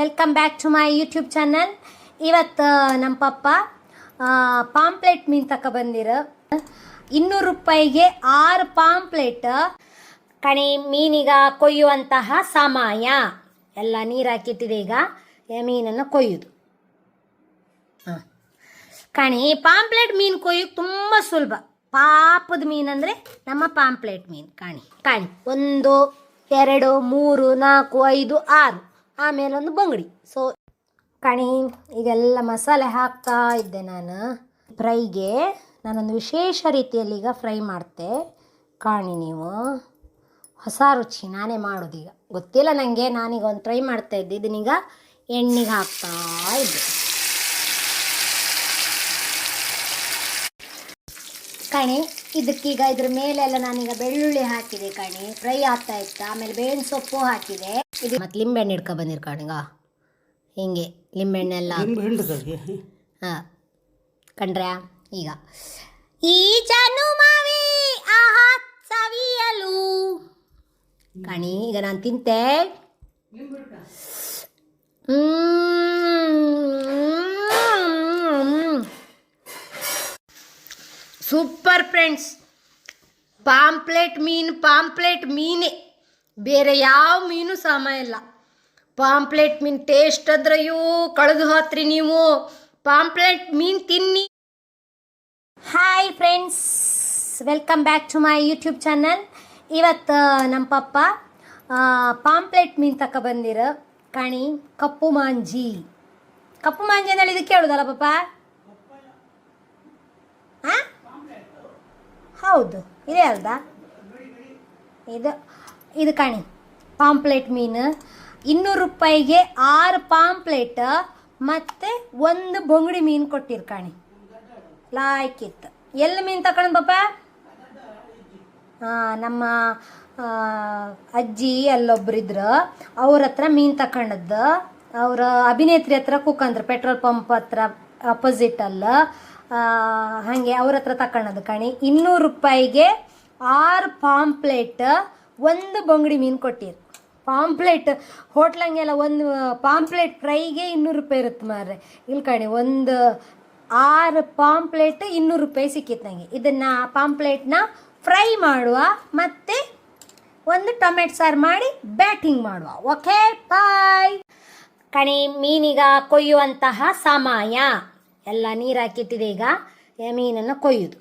Welcome back to my YouTube channel ಇವತ್ತು ನಮ್ಮ ಪಪ್ಪ pamphlet ಮೀನು ತಕ ಬಂದಿರ. ಇನ್ನೂರು ರೂಪಾಯಿಗೆ ಆರು ಪಾಂಪ್ಲೆಟ್ ಕಣಿ, ಮೀನಿಗ ಕೊಯ್ಯುವಂತಹ ಸಮಯ. ಎಲ್ಲ ನೀರು ಹಾಕಿಟ್ಟಿದೆ ಈಗ. ಮೀನನ್ನು ಕೊಯ್ಯುದು. ಕಣಿ ಪಾಂಪ್ಲೆಟ್ ಮೀನು ಕೊಯ್ಯೋಕೆ ತುಂಬ ಸುಲಭ. ಪಾಪದ ಮೀನು ಅಂದರೆ ನಮ್ಮ ಪಾಂಪ್ಲೆಟ್ ಮೀನು, ಕಾಣಿ. ಕಾಣಿ, ಒಂದು, ಎರಡು, ಮೂರು, ನಾಲ್ಕು, ಐದು, ಆರು. ಆಮೇಲೆ ಒಂದು ಬಂಗಡಿ. ಸೊ ಕಣಿ, ಈಗೆಲ್ಲ ಮಸಾಲೆ ಹಾಕ್ತಾ ಇದ್ದೆ ನಾನು. ಫ್ರೈಗೆ ನಾನೊಂದು ವಿಶೇಷ ರೀತಿಯಲ್ಲಿ ಈಗ ಫ್ರೈ ಮಾಡ್ತೆ. ಕಾಣಿ ನೀವು. ಹೊಸ ರುಚಿ, ನಾನೇ ಮಾಡೋದೀಗ ಗೊತ್ತಿಲ್ಲ ನನಗೆ ನಾನೀಗ ಒಂದು ಫ್ರೈ ಮಾಡ್ತಾ ಇದ್ದೆ. ಇದನ್ನೀಗ ಎಣ್ಣೆಗೆ ಹಾಕ್ತಾ ಇದ್ದೆ. ಕಣಿ ಇದಕ್ಕೀಗ ಇದ್ರ ಮೇಲೆಲ್ಲ ನಾನೀಗ ಬೆಳ್ಳುಳ್ಳಿ ಹಾಕಿದೆ ಕಣಿ. ಫ್ರೈ ಆಗ್ತಾ ಇತ್ತು. ಆಮೇಲೆ ಬೇವಿನ ಸೊಪ್ಪು ಹಾಕಿದೆ. ಇದು ಮತ್ತೆ ಲಿಂಬೆಹಣ್ಣು ಹಿಡ್ಕೊ ಬಂದಿರ್ ಕಣಿಗ. ಹಿಂಗೆ ಲಿಂಬೆಹಣ್ಣೆಲ್ಲ. ಹಾಂ. ಕಂಡ್ರ್ಯಾ ಈಗ. ಈ ಜನುಮವೇ ಆಹಾ ಸವಿಯಲು. ಕಣಿ ಈಗ ನಾನು ತಿಂತೆ. ಸೂಪರ್ ಫ್ರೆಂಡ್ಸ್ ಪಾಂಪ್ಲೆಟ್ ಮೀನು ಪಾಂಪ್ಲೆಟ್ ಮೀನೇ ಬೇರೆ ಯಾವ ಮೀನು ಸಮ ಇಲ್ಲ. ಪಾಂಪ್ಲೆಟ್ ಮೀನು ಟೇಸ್ಟ್ ಅಂದ್ರೆ ಅಯ್ಯೋ ಕಳೆದು ಹೋತ್ರಿ ನೀವು. ಪಾಂಪ್ಲೆಟ್ ಮೀನು ತಿನ್ನಿ. Hi friends welcome back to my YouTube channel ಇವತ್ತು ನಮ್ಮ ಪಪ್ಪ ಪಾಂಪ್ಲೆಟ್ ಮೀನು ತಕ ಬಂದಿರ. ಕಣಿ, ಕಪ್ಪು ಮಾಂಜಿ. ಕಪ್ಪು ಮಾಂಜಿ ಅಂದ್ರೆ ಇದು ಕೇಳುದಲ್ಲ ಪಪ್ಪ ಹಾಂ ಹೌದು, ಇದೆ ಅಲ್ದಾ ಇದು ಇದು ಕಣಿ. ಪಾಂಪ್ಲೆಟ್ ಮೀನು. ಇನ್ನೂರು ರೂಪಾಯಿಗೆ ಆರು ಪಾಂಪ್ಲೆಟ್ ಮತ್ತು ಒಂದು ಬೊಂಗಡಿ ಮೀನು ಕೊಟ್ಟಿರು ಕಣಿ. ಲಾಯ್ಕಿತ್ತು ಎಲ್ಲಿ ಮೀನು ತಗೊಂಡು ಪಾಪ? ನಮ್ಮ ಅಜ್ಜಿ ಅಲ್ಲೊಬ್ರಿದ್ರು ಅವ್ರ ಹತ್ರ ಮೀನು ತಗೊಂಡದ್ದು ಅವರ ಅಭಿನೇತ್ರಿ ಹತ್ರ ಕುಕ್ಕಂದ್ರು ಪೆಟ್ರೋಲ್ ಪಂಪ್ ಹತ್ರ ಅಪೋಸಿಟ್ ಅಲ್ಲ. ಹಾಗೆ ಅವ್ರ ಹತ್ರ ತಕೊಳ್ಳೋದು ಕಣಿ. ಇನ್ನೂರು ರೂಪಾಯಿಗೆ ಆರು ಪಾಂಪ್ಲೇಟ್ ಒಂದು ಬೊಂಗಡಿ ಮೀನು ಕೊಟ್ಟಿರು. ಪಾಂಪ್ಲೇಟ್ ಹೋಟ್ಲಂಗೆಲ್ಲ ಒಂದು ಪಾಂಪ್ಲೇಟ್ ಫ್ರೈಗೆ ಇನ್ನೂರು ರೂಪಾಯಿ ಇರುತ್ತೆ ಮಾರ್ರೆ. ಇಲ್ಲಿ ಕಣಿ, ಒಂದು ಆರು ಪಾಂಪ್ಲೇಟ್ ಇನ್ನೂರು ರೂಪಾಯಿ ಸಿಕ್ಕಿತ್ತು ನನಗೆ ಇದನ್ನು ಪಾಂಪ್ಲೇಟ್ನ ಫ್ರೈ ಮಾಡುವ, ಮತ್ತು ಒಂದು ಟೊಮೆಟೊ ಸಾರು ಮಾಡಿ ಬ್ಯಾಟಿಂಗ್ ಮಾಡುವ. ಓಕೆ ಬಾಯ್ ಕಣಿ, ಮೀನಿಗ ಕೊಯ್ಯುವಂತಹ ಸಮಯ. ಎಲ್ಲ ನೀರು ಹಾಕಿಟ್ಟಿದೆ ಈಗ ಮೀನನ್ನು ಕೊಯ್ಯೋದು.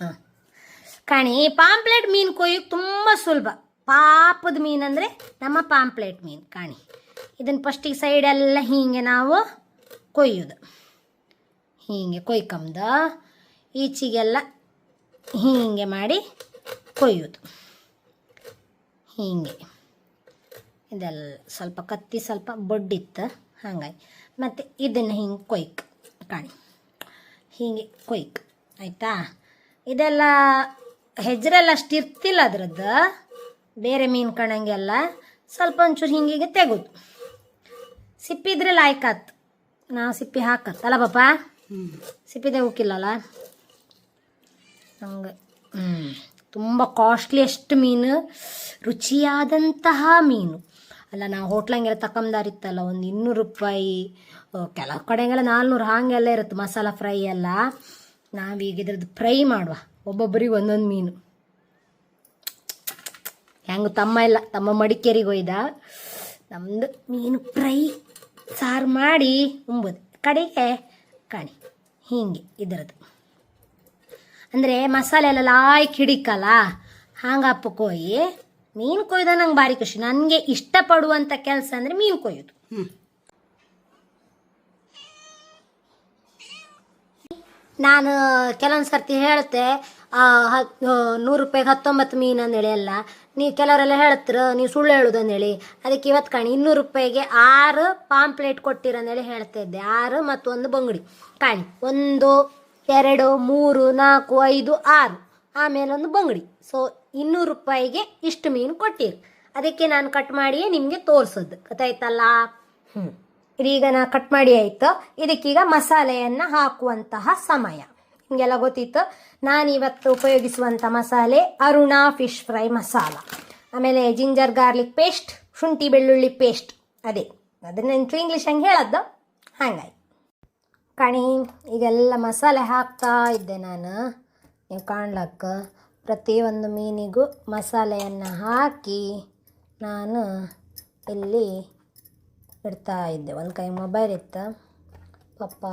ಹಾಂ. ಕಣಿ ಪಾಂಪ್ಲೆಟ್ ಮೀನು ಕೊಯ್ಯೋಕೆ ತುಂಬ ಸುಲಭ. ಪಾಪದ ಮೀನು ಅಂದರೆ ನಮ್ಮ ಪಾಂಪ್ಲೆಟ್ ಮೀನು ಕಾಣಿ. ಇದನ್ನು ಫಸ್ಟಿಗೆ ಸೈಡೆಲ್ಲ ಹೀಗೆ ನಾವು ಕೊಯ್ಯೋದು. ಹೀಗೆ ಕೊಯ್ಕೊಂಬುದು ಈಚೆಗೆಲ್ಲ ಹೀಗೆ ಮಾಡಿ ಕೊಯ್ಯೋದು. ಹೀಗೆ. ಇದೆಲ್ಲ ಸ್ವಲ್ಪ ಕತ್ತಿ ಸ್ವಲ್ಪ ಬೊಡ್ಡಿತ್ತು, ಹಾಗಾಗಿ. ಮತ್ತು ಇದನ್ನು ಹಿಂಗೆ ಕೊಯ್ಕ್ ಕಾಣಿ. ಹೀಗೆ ಕೊಯ್ಕ್ ಆಯಿತಾ? ಇದೆಲ್ಲ ಹೆಜ್ರೆಲ್ಲ ಅಷ್ಟು ಇರ್ತಿಲ್ಲ ಅದ್ರದ್ದು. ಬೇರೆ ಮೀನು ಕಣಂಗೆಲ್ಲ ಸ್ವಲ್ಪ ಒಂಚೂರು ಹಿಂಗಿಗೆ ತೆಗೋದು. ಸಿಪ್ಪಿದ್ರೆ ಲಾಯ್ಕಾತ್ ನಾವು ಸಿಪ್ಪಿ ಹಾಕತ್ತಲ್ಲ ಪಾಪ? ಸಿಪ್ಪಿ ತೆಗೋಕಿಲ್ಲಲ್ಲ ಹಂಗೆ. ಹ್ಞೂ ತುಂಬ ಅಷ್ಟು ಮೀನು. ರುಚಿಯಾದಂತಹ ಮೀನು. ಅಲ್ಲ ನಾವು ಹೋಟ್ಲಂಗೆಲ್ಲ ತಕೊಂಬಾರಿತ್ತಲ್ಲ ಒಂದು ಇನ್ನೂರು ರೂಪಾಯಿ ಕೆಲವು ಕಡೆಗೆಲ್ಲ ನಾಲ್ನೂರು ಹಾಗೆಲ್ಲ ಇರುತ್ತೆ ಮಸಾಲ ಫ್ರೈ ಎಲ್ಲ. ನಾವೀಗ ಇದ್ರದ್ದು ಫ್ರೈ ಮಾಡುವ, ಒಬ್ಬೊಬ್ಬರಿಗೆ ಒಂದೊಂದು ಮೀನು. ಹೆಂಗೆ ತಮ್ಮ ಇಲ್ಲ ತಮ್ಮ ಮಡಿಕೇರಿಗೆ ಒಯ್ದ, ನಮ್ದು ಮೀನು ಫ್ರೈ, ಸಾರು ಮಾಡಿ ಉಂಬೋದು ಕಡೆಗೆ ಕಾಣಿ, ಹೀಗೆ ಇದರದ್ದು ಅಂದರೆ ಮಸಾಲೆ ಎಲ್ಲ ಲಾಯ್ಕ್ ಹಿಡಿಕಲ್ಲ ಹಾಂಗಪ್ಪ ಕೊಯ್ಯಿ ಮೀನು ಕೊಯ್ದ ನಂಗೆ ಭಾರಿ ಖುಷಿ. ನನಗೆ ಇಷ್ಟಪಡುವಂಥ ಕೆಲಸ ಅಂದರೆ ಮೀನು ಕೊಯ್ಯೋದು. ನಾನು ಕೆಲವೊಂದು ಸರ್ತಿ ಹೇಳ್ತೆ ನೂರು ರೂಪಾಯಿಗೆ ಹತ್ತೊಂಬತ್ತು ಮೀನು ಅಂದೇಳಿ ಅಲ್ಲ ನೀವು ಕೆಲವರೆಲ್ಲ ಹೇಳ್ತೀರ ನೀವು ಸುಳ್ಳು ಹೇಳೋದು ಅಂದೇಳಿ ಅದಕ್ಕೆ ಇವತ್ತು ಕಾಣಿ ಇನ್ನೂರು ರೂಪಾಯಿಗೆ ಆರು ಪಾಂಪ್ಲೇಟ್ ಕೊಟ್ಟಿರ ಅಂದೇಳಿ ಹೇಳ್ತಾ ಇದ್ದೆ. ಆರು ಮತ್ತು ಒಂದು ಬಂಗಡಿ. ಕಾಣಿ ಒಂದು ಎರಡು ಮೂರು ನಾಲ್ಕು ಐದು ಆರು ಆಮೇಲೆ ಒಂದು ಬಂಗಡಿ. ಸೊ ಇನ್ನೂರು ರೂಪಾಯಿಗೆ ಇಷ್ಟು ಮೀನು ಕೊಟ್ಟಿರಿ. ಅದಕ್ಕೆ ನಾನು ಕಟ್ ಮಾಡಿಯೇ ನಿಮಗೆ ತೋರಿಸೋದು. ಗೊತ್ತಾಯ್ತಲ್ಲ? ಹ್ಞೂ ಇದೀಗ ನಾ ಕಟ್ ಮಾಡಿ ಆಯಿತು. ಇದಕ್ಕೀಗ ಮಸಾಲೆಯನ್ನು ಹಾಕುವಂತಹ ಸಮಯ. ನಿಮಗೆಲ್ಲ ಗೊತ್ತಿತ್ತು? ನಾನು ಇವತ್ತು ಉಪಯೋಗಿಸುವಂಥ ಮಸಾಲೆ ಅರುಣಾ ಫಿಶ್ ಫ್ರೈ ಮಸಾಲ. ಆಮೇಲೆ ಜಿಂಜರ್ ಗಾರ್ಲಿಕ್ ಪೇಸ್ಟ್ ಶುಂಠಿ ಬೆಳ್ಳುಳ್ಳಿ ಪೇಸ್ಟ್ ಅದೇ. ಅದನ್ನ ಇಂಚು ಇಂಗ್ಲೀಷ್ ಹಂಗೆ ಹೇಳದ್ದು ಹಂಗಾಯ್ ಕಣಿ ಈಗೆಲ್ಲ ಮಸಾಲೆ ಹಾಕ್ತಾ ಇದ್ದೆ ನಾನು. ನೀವು ಕಾಣ್ಲಕ್ಕ? ಪ್ರತಿಯೊಂದು ಮೀನಿಗೂ ಮಸಾಲೆಯನ್ನು ಹಾಕಿ ನಾನು ಇಲ್ಲಿ ಇಡ್ತಾ ಇದ್ದೆ. ಒಂದು ಕೈ ಮೊಬೈಲ್ ಇತ್ತು, ಪಪ್ಪ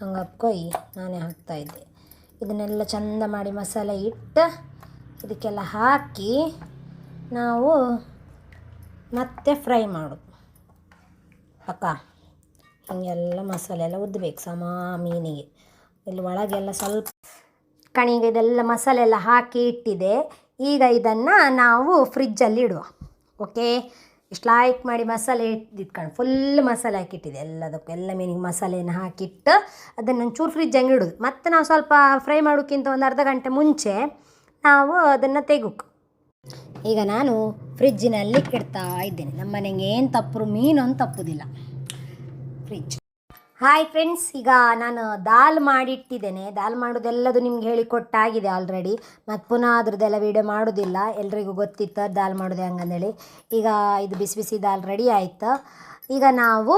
ಹಂಗೆ ಅಪ್ಕೊಯ್ ನಾನೇ ಹಾಕ್ತಾಯಿದ್ದೆ ಇದನ್ನೆಲ್ಲ ಚಂದ ಮಾಡಿ ಮಸಾಲೆ ಇಟ್ಟು ಇದಕ್ಕೆಲ್ಲ ಹಾಕಿ ನಾವು ಮತ್ತೆ ಫ್ರೈ ಮಾಡು. ಅಕ್ಕ ಹಿಂಗೆಲ್ಲ ಮಸಾಲೆ ಎಲ್ಲ ಉದ್ದಬೇಕು ಸಮ ಮೀನಿಗೆ. ಇಲ್ಲಿ ಒಳಗೆಲ್ಲ ಸ್ವಲ್ಪ ಕಣಿಗೆ ಇದೆಲ್ಲ ಮಸಾಲೆ ಎಲ್ಲ ಹಾಕಿ ಇಟ್ಟಿದೆ. ಈಗ ಇದನ್ನು ನಾವು ಫ್ರಿಜ್ಜಲ್ಲಿ ಇಡುವ. ಓಕೆ ಇಷ್ಟು ಲೈಕ್ ಮಾಡಿ ಮಸಾಲೆ ಇಟ್ಕೊಂಡು ಫುಲ್ ಮಸಾಲೆ ಹಾಕಿಟ್ಟಿದೆ ಎಲ್ಲದಕ್ಕೂ. ಎಲ್ಲ ಮೀನಿಗೆ ಮಸಾಲೆಯನ್ನು ಹಾಕಿಟ್ಟು ಅದನ್ನು ಒಂಚೂರು ಫ್ರಿಜ್ ಹಂಗೆ ಇಡೋದು. ಮತ್ತು ನಾವು ಸ್ವಲ್ಪ ಫ್ರೈ ಮಾಡೋಕ್ಕಿಂತ ಒಂದು ಅರ್ಧ ಗಂಟೆ ಮುಂಚೆ ನಾವು ಅದನ್ನು ತೆಗೋಕು. ಈಗ ನಾನು ಫ್ರಿಜ್ಜಿನಲ್ಲಿ ಇಡ್ತಾ ಇದ್ದೇನೆ. ನಮ್ಮ ಮನೆಗೆ ಏನು ತಪ್ಪರು ಮೀನು ಅಂತ ತಪ್ಪುದಿಲ್ಲ. ಫ್ರಿಜ್ ಹಾಯ್ ಫ್ರೆಂಡ್ಸ್ ಈಗ ನಾನು ದಾಲ್ ಮಾಡಿಟ್ಟಿದ್ದೇನೆ. ದಾಲ್ ಮಾಡೋದೆಲ್ಲದು ನಿಮ್ಗೆ ಹೇಳಿಕೊಟ್ಟಾಗಿದೆ ಆಲ್ರೆಡಿ ಮತ್ತು ಪುನಃ ಅದ್ರದ್ದೆಲ್ಲ ವೀಡಿಯೋ ಮಾಡೋದಿಲ್ಲ. ಎಲ್ರಿಗೂ ಗೊತ್ತಿತ್ತು ದಾಲ್ ಮಾಡೋದು ಹಂಗಂದೇಳಿ. ಈಗ ಇದು ಬಿಸಿ ಬಿಸಿ ದಾಲ್ ರೆಡಿ ಆಯಿತು. ಈಗ ನಾವು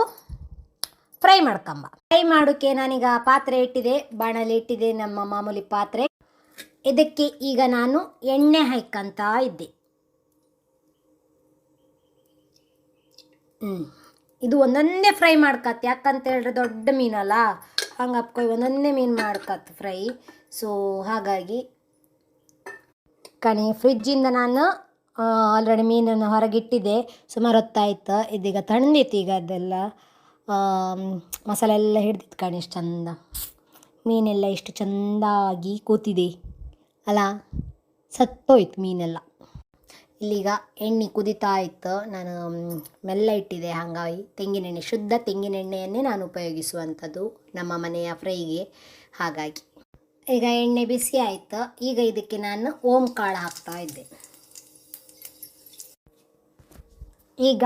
ಫ್ರೈ ಮಾಡ್ಕೊಂಬ. ಫ್ರೈ ಮಾಡೋಕ್ಕೆ ನಾನೀಗ ಪಾತ್ರೆ ಇಟ್ಟಿದೆ. ಬಾಣಲಿ ಇಟ್ಟಿದೆ ನಮ್ಮ ಮಾಮೂಲಿ ಪಾತ್ರೆ. ಇದಕ್ಕೆ ಈಗ ನಾನು ಎಣ್ಣೆ ಹಾಕಂತ ಇದ್ದೆ. ಹ್ಞೂ ಇದು ಒಂದೊಂದೇ ಫ್ರೈ ಮಾಡ್ಕತ್. ಯಾಕಂತ ಹೇಳಿದ್ರೆ ದೊಡ್ಡ ಮೀನಲ್ಲ. ಹಂಗೆ ಅಪ್ಕೊಯ್ ಒಂದೊಂದೇ ಮೀನು ಮಾಡ್ಕತ್ ಫ್ರೈ. ಸೊ ಹಾಗಾಗಿ ಕಣಿ ಫ್ರಿಜ್ಜಿಂದ ನಾನು ಆಲ್ರೆಡಿ ಮೀನನ್ನು ಹೊರಗಿಟ್ಟಿದ್ದೆ. ಸುಮಾರು ಹೊತ್ತಾಯ್ತು. ಇದೀಗ ತಣ್ಣದಿತ್ತು ಈಗ ಅದೆಲ್ಲ. ಮಸಾಲೆ ಎಲ್ಲ ಹಿಡ್ದಿತ್ತು ಕಣಿ ಇಷ್ಟು ಚಂದ. ಮೀನೆಲ್ಲ ಇಷ್ಟು ಚಂದಾಗಿ ಕೂತಿದೆ. ಅಲ್ಲ ಸತ್ತೋಯ್ತು ಮೀನೆಲ್ಲ. ಇಲ್ಲೀಗ ಎಣ್ಣೆ ಕುದಿತಾ ಇತ್ತು. ನಾನು ಮೆಲ್ಲ ಇಟ್ಟಿದೆ ಹಾಗಾಗಿ ತೆಂಗಿನೆಣ್ಣೆ ಶುದ್ಧ ತೆಂಗಿನೆಣ್ಣೆಯನ್ನೇ ನಾನು ಉಪಯೋಗಿಸುವಂಥದ್ದು ನಮ್ಮ ಮನೆಯ ಫ್ರೈಗೆ. ಹಾಗಾಗಿ ಈಗ ಎಣ್ಣೆ ಬಿಸಿ ಆಯಿತು. ಈಗ ಇದಕ್ಕೆ ನಾನು ಓಂ ಕಾಳು ಹಾಕ್ತಾ ಇದ್ದೆ. ಈಗ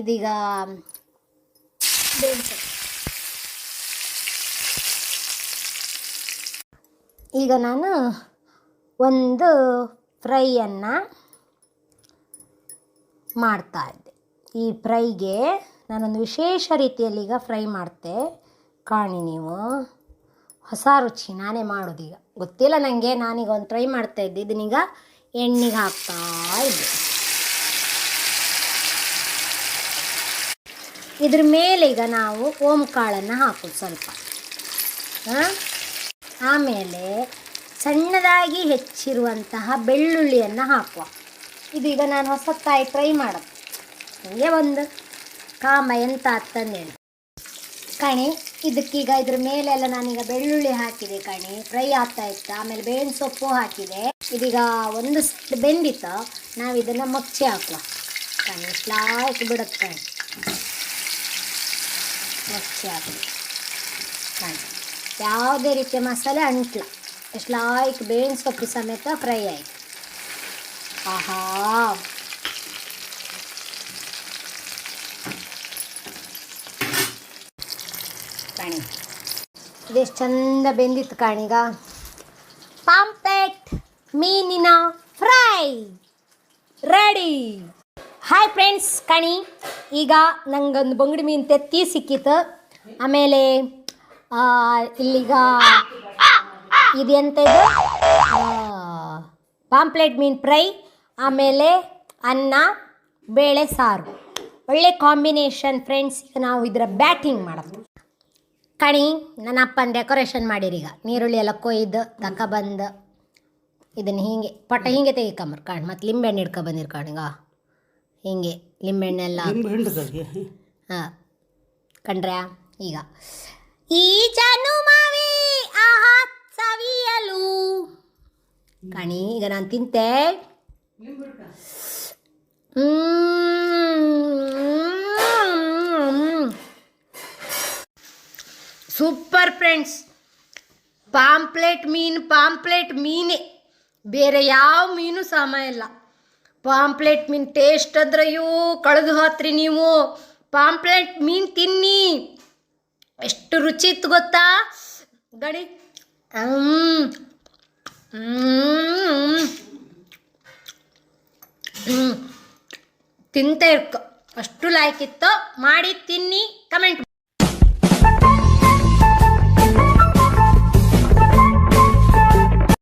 ಇದೀಗ ಈಗ ನಾನು ಒಂದು ಫ್ರೈಯನ್ನು ಮಾಡ್ತಾ ಇದ್ದೆ. ಈ ಫ್ರೈಗೆ ನಾನೊಂದು ವಿಶೇಷ ರೀತಿಯಲ್ಲಿ ಈಗ ಫ್ರೈ ಮಾಡ್ತೆ. ಕಾಣಿ ನೀವು. ಹೊಸ ರುಚಿ, ನಾನೇ ಮಾಡೋದೀಗ. ಗೊತ್ತಿಲ್ಲ ನನಗೆ ನಾನೀಗ ಒಂದು ಫ್ರೈ ಮಾಡ್ತಾ ಇದ್ದೆ. ಇದನ್ನೀಗ ಎಣ್ಣೆಗೆ ಹಾಕ್ತಾ ಇದ್ದೆ. ಇದ್ರ ಮೇಲೆ ಈಗ ನಾವು ಓಮ್ ಕಾಳನ್ನು ಹಾಕೋದು ಸ್ವಲ್ಪ. ಆಮೇಲೆ ಸಣ್ಣದಾಗಿ ಹೆಚ್ಚಿರುವಂತಹ ಬೆಳ್ಳುಳ್ಳಿಯನ್ನು ಹಾಕುವ. ಇದೀಗ ನಾನು ಹೊಸತ್ತಾಗಿ ಟ್ರೈ ಮಾಡೋದು ನನಗೆ ಒಂದು ಕಾಮ ಎಂತ ಅಂತಂದೇಳಿ ಕಣಿ, ಇದಕ್ಕೀಗ ಇದ್ರ ಮೇಲೆಲ್ಲ ನಾನೀಗ ಬೆಳ್ಳುಳ್ಳಿ ಹಾಕಿದೆ ಕಣಿ. ಫ್ರೈ ಆಗ್ತಾ ಇತ್ತು, ಆಮೇಲೆ ಬೇವಿನ ಸೊಪ್ಪು ಹಾಕಿದೆ. ಇದೀಗ ಒಂದು ಬೆಂದಿತ್ತು, ನಾವು ಇದನ್ನು ಮಚ್ಚಿ ಹಾಕುವ. ಕಣಿ ಸ್ಲಾಯ್ಕ್ ಬಿಡುತ್ತೆ ಕಣಿ. ಮಚ್ಚಿ ಹಾಕಿ ಕಣಿ, ಯಾವುದೇ ರೀತಿಯ ಮಸಾಲೆ ಅಂಟ್ಲ ಎಷ್ಟು ಲಾಯ್ಕ್ ಬೇನ್ಸ್ ಸೊಪ್ಪು ಸಮೇತ ಫ್ರೈ ಆಯಿತು ಆಹಾ ಕಾಣಿ. ಇದೆಷ್ಟು ಚಂದ ಬೆಂದಿತ್ತು ಕಾಣಿಗ ಪಾಂಪೆಟ್ ಮೀನಿನ ಫ್ರೈ ರೆಡಿ ಹಾಯ್ ಫ್ರೆಂಡ್ಸ್ ಕಣಿ. ಈಗ ನಂಗೊಂದು ಬಂಗಡಿ ಮೀನು ತೆತ್ತಿ ಸಿಕ್ಕಿತ್ತು ಆಮೇಲೆ ಇಲ್ಲಿಗ ಇಲ್ಲೀಗ ಇದು ಎಂತ ಇದು ಪಾಂಪ್ಲೆಟ್ ಮೀನು ಫ್ರೈ ಆಮೇಲೆ ಅನ್ನ ಬೇಳೆ ಸಾರು. ಒಳ್ಳೆ ಕಾಂಬಿನೇಷನ್ ಫ್ರೆಂಡ್ಸ್ ಈಗ ನಾವು ಇದರ ಬ್ಯಾಟಿಂಗ್ ಮಾಡೋದು. ಕಣಿ ನನ್ನ ಅಪ್ಪನ ಡೆಕೋರೇಷನ್ ಮಾಡಿರೀಗ ನೀರುಳ್ಳಿ ಎಲ್ಲ ಕೊಯ್ದು ತಗೊಬಂದು ಇದನ್ನು ಹೀಗೆ ಪಟ ಹೀಗೆ ತೆಗಿಕಂಬರ್ ಕಾಣ್. ಮತ್ತು ಲಿಂಬೆಹಣ್ಣು ಹಿಡ್ಕೊ ಬಂದಿರ್ ಹಿಂಗೆ ಹೀಗೆ ಲಿಂಬೆಹಣ್ಣೆಲ್ಲ. ಹಾಂ ಕಂಡ್ರ್ಯಾ? ಈಗ. ಈ ಜನುಮ ಸವಿಯಲು ಕಣಿ ಈಗ ನಾನು ತಿಂತೆ ಹ್ಮ್. ಸೂಪರ್ ಫ್ರೆಂಡ್ಸ್ ಪಾಂಪ್ಲೆಟ್ ಮೀನು ಪಾಂಪ್ಲೆಟ್ ಮೀನೇ ಬೇರೆ ಯಾವ ಮೀನು ಸಮ ಇಲ್ಲ ಪಾಂಪ್ಲೆಟ್ ಮೀನು ಟೇಸ್ಟ್ ಅಂದ್ರೆ ಅಯ್ಯೋ ಕಳೆದು ಹೋತ್ರಿ ನೀವು ಪಾಂಪ್ಲೆಟ್ ಮೀನು ತಿನ್ನಿ ಎಷ್ಟು ರುಚಿ ಇತ್ತು ಗೊತ್ತಾ ಗಡಿ ಹ್ಮ್. ಹ್ಮ್. ಹ್ಮ್. ತಿಂತ ಇರ್ಕೋ. ಅಷ್ಟು ಲಾಯ್ಕಿತ್ತು ಮಾಡಿ ತಿನ್ನಿ. ಕಮೆಂಟ್